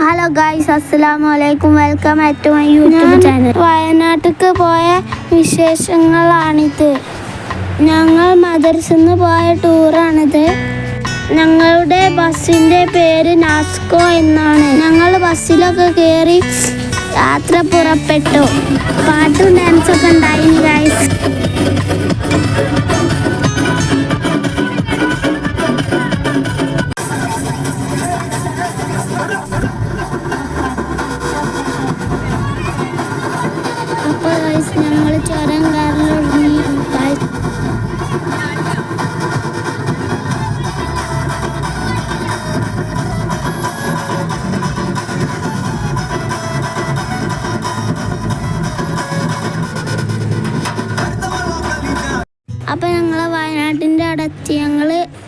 Hello guys അസ്സലാമു അലൈക്കും welcome back to my YouTube channel വയനാട്ടിലേക്ക് പോയ വിശേഷങ്ങളാണിത്. ഞങ്ങൾ മദർസിന്ന് പോയ ടൂറാണിത്. ഞങ്ങളുടെ ബസ്സിന്റെ പേര് നാസ്കോ എന്നാണ്. ഞങ്ങൾ ബസ്സിലൊക്കെ കയറി യാത്ര പുറപ്പെട്ടു. പാട്ടും ഡാൻസൊക്കെ ഉണ്ടായി ഗായ്സ്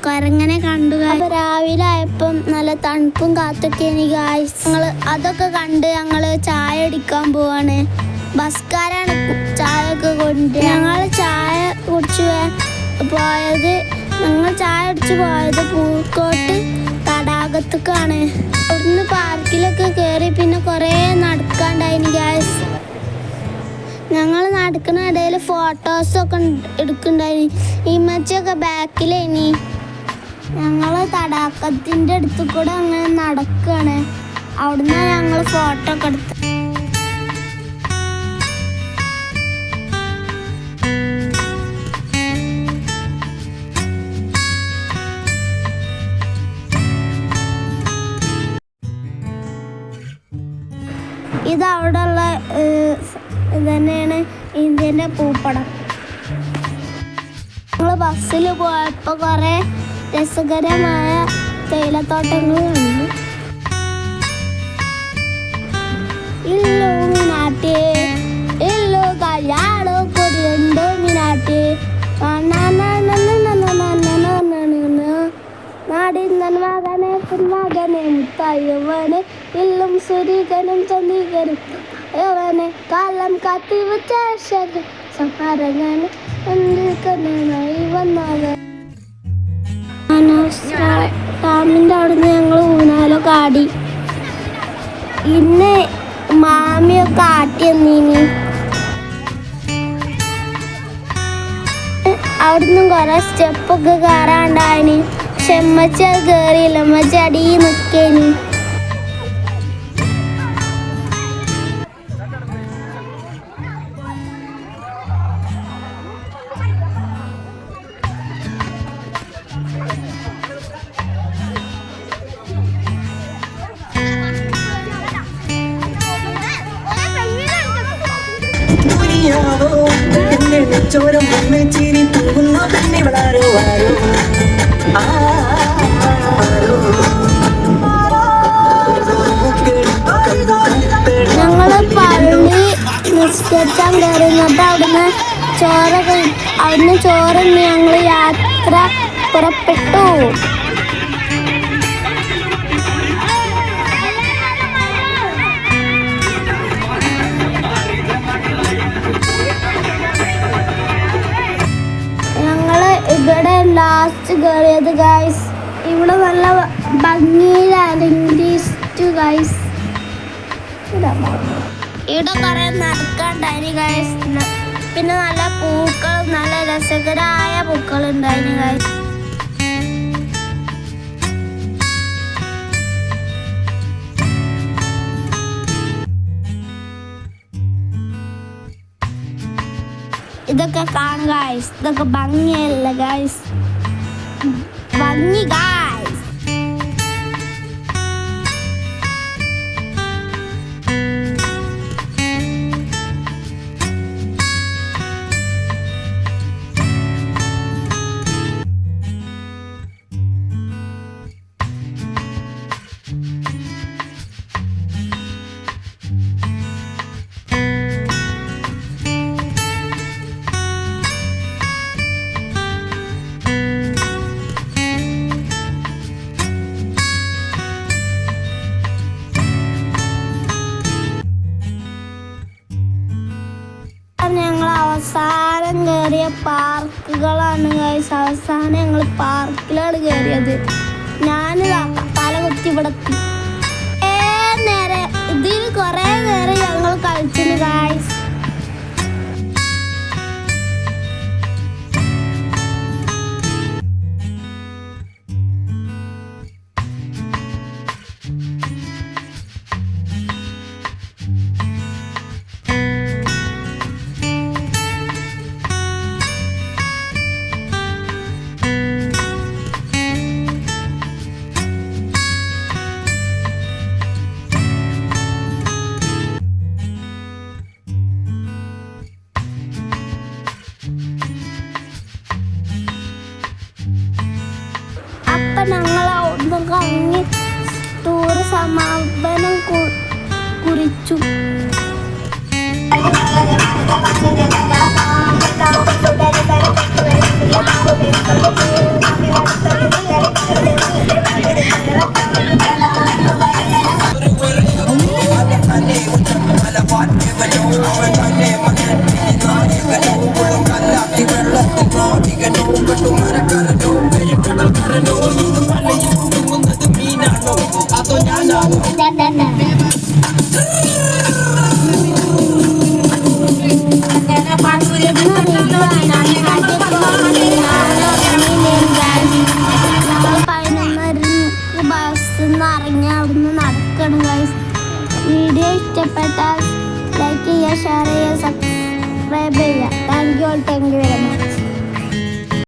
കരങ്ങനെ കണ്ടു അപ്പൊ രാവിലെ ആയപ്പം നല്ല തണുപ്പും കാത്തൊക്കെ എനിക്ക് ഞങ്ങൾ അതൊക്കെ കണ്ട് ഞങ്ങൾ ചായ അടിക്കാൻ പോവാണ്. ബസ്കാരാണ് ചായ ഒക്കെ കൊണ്ട് ഞങ്ങൾ ചായ കുടിച്ചു പോയത്. ഞങ്ങൾ ചായ അടിച്ചു പോയത് പൂക്കോട്ട് തടാകത്തേക്കാണ്. അവിടുന്ന് പാർക്കിലൊക്കെ കയറി പിന്നെ കുറേ നടക്കാണ്ടായിന് ഗ്യാസ് ഞങ്ങൾ നടക്കുന്ന ഇടയിൽ ഫോട്ടോസൊക്കെ എടുക്കണ്ടായി ഇമ്മച്ചൊക്കെ ബാക്കിലേനി ഞങ്ങൾ തടാകത്തിന്റെ അടുത്ത് കൂടെ അങ്ങനെ നടക്കുകയാണ് അവിടുന്ന് ഞങ്ങൾ ഫോട്ടോ ഒക്കെ എടുത്ത്. ഇത് അവിടെ ഉള്ള തന്നെയാണ് ഇന്ത്യന്റെ പൂപ്പടം. ഞങ്ങൾ ബസ്സിൽ പോയപ്പോൾ കുറേ രസകരമായ തേയിലത്തോട്ടങ്ങൾ കണ്ടു ഇല്ലോ മീനാട്ടി ഇല്ലോ കല്യാണോ കൊടിയുണ്ടോ മീനാട്ടി നാടിന്നൻ മകനെ ഡാമിന്റെ അവിടുന്ന് ഞങ്ങൾ ഊനാലൊക്കെ കാടി ഇന്ന് മാമിയൊക്കെ ആട്ടി എന്നീനി അവിടുന്ന് കുറെ സ്റ്റെപ്പൊക്കെ കയറാണ്ടായിന് പക്ഷെ കയറിയില്ല ഉമ്മച്ചി അടി നിൽക്കേനി വന്ന് ചിരി തൂകുന്ന തന്നെ വളരോ ആരോ ഞങ്ങൾ പള്ളി നിസ്കരിച്ചാൻ കയറുന്നത് അവിടുന്ന് ചോറ് അവിടുന്ന് ചോറിന് ഞങ്ങൾ യാത്ര പുറപ്പെട്ടു. ലാസ്റ്റ് കയറിയത് ഗൈസ് ഇവിടെ നല്ല ഭംഗിയിലാണ് ഗൈസ് ഇവിടെ കുറെ നടക്കാണ്ടായിന് ഗൈസ് പിന്നെ നല്ല പൂക്കളും നല്ല രസകരമായ പൂക്കൾ ഉണ്ടായിരുന്നു ഗൈസ് ഇതൊക്കെ കാണുക ഇതൊക്കെ ഭംഗിയല്ല ഗൈസ് ഭംഗി ഗൈസ് ഞങ്ങൾ പാർക്കുകളാണ് ഗൈസ് അവസാനം ഞങ്ങൾ പാർക്കിലാണ് കയറിയത് ഞാനിതാ തല കുത്തി ഇവിടെ ഏ നേരെ ഇതിൽ കുറേ നേരം ഞങ്ങൾ കളിച്ചിന് ഗൈസ് അപ്പൊ ഞങ്ങൾ അവിടുന്ന് കറങ്ങി ടൂറ് സമാപനം കുറിച്ചു. വീഡിയോ ഇഷ്ടപ്പെട്ടാൽ ലൈക്ക് ചെയ്യുക ഷെയർ ചെയ്യുക സബ്സ്ക്രൈബ് ചെയ്യുക thank you thank you very much